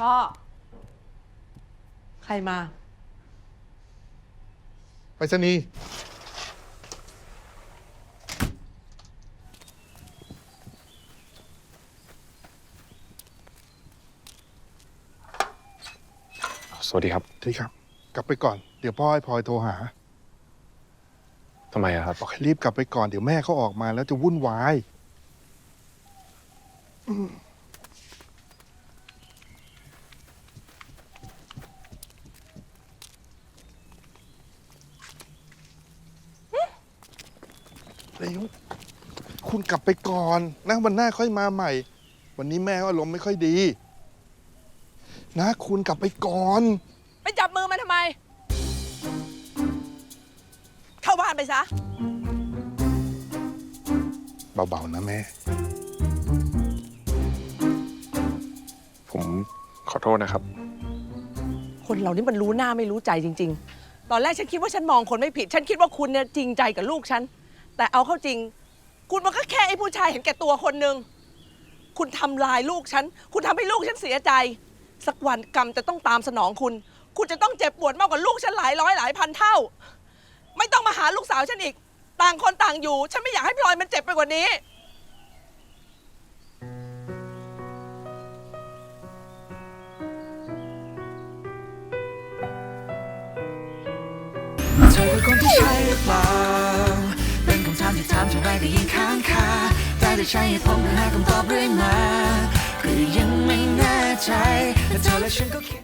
พ่อ ใครมา ไปสนีย์สวัสดีครับที่ครับ กลับไปก่อน เดี๋ยวพ่อให้พลอยโทรหา ทำไมอะครับ บอกให้รีบกลับไปก่อน เดี๋ยวแม่เขาออกมาแล้วจะวุ่นวาย เร็วคุณกลับไปก่อนนะวันหน้าค่อยมาใหม่ วันนี้แม่ก็อารมณ์ไม่ค่อยดี นะคุณกลับไปก่อน ไปจับมือมันทำไม เข้าบ้านไปซะ เบาๆนะแม่ ผมขอโทษนะครับ คนเหล่านี้มันรู้หน้าไม่รู้ใจจริง ๆ ตอนแรกฉันคิดว่าฉันมองคนไม่ผิด ฉันคิดว่าคุณเนี่ยจริงใจกับลูกฉัน แต่เอาเข้าจริง คุณมันก็แค่ไอ้ผู้ชายเห็นแก่ตัวคนหนึ่งคุณทำลายลูกฉัน คุณทำให้ลูกฉันเสียใจ สักวันกรรมจะต้องตามสนองคุณ คุณจะต้องเจ็บปวดมากกว่าลูกฉันหลายร้อยหลายพันเท่า ไม่ต้องมาหาลูกสาวฉันอีก ต่างคนต่างอยู่ ฉันไม่อยากให้พลอยมันเจ็บไปกว่านี้ เธอคือคนที่ใช่หรือเปล่าามจะถามเท่าไรก็ยิ่งค้างคาได้แต่ใช้เหตุผลเพื่อหาคำตอบเรื่อยมาก็ยังไม่แน่ใจแต่เธอและฉันก็คิด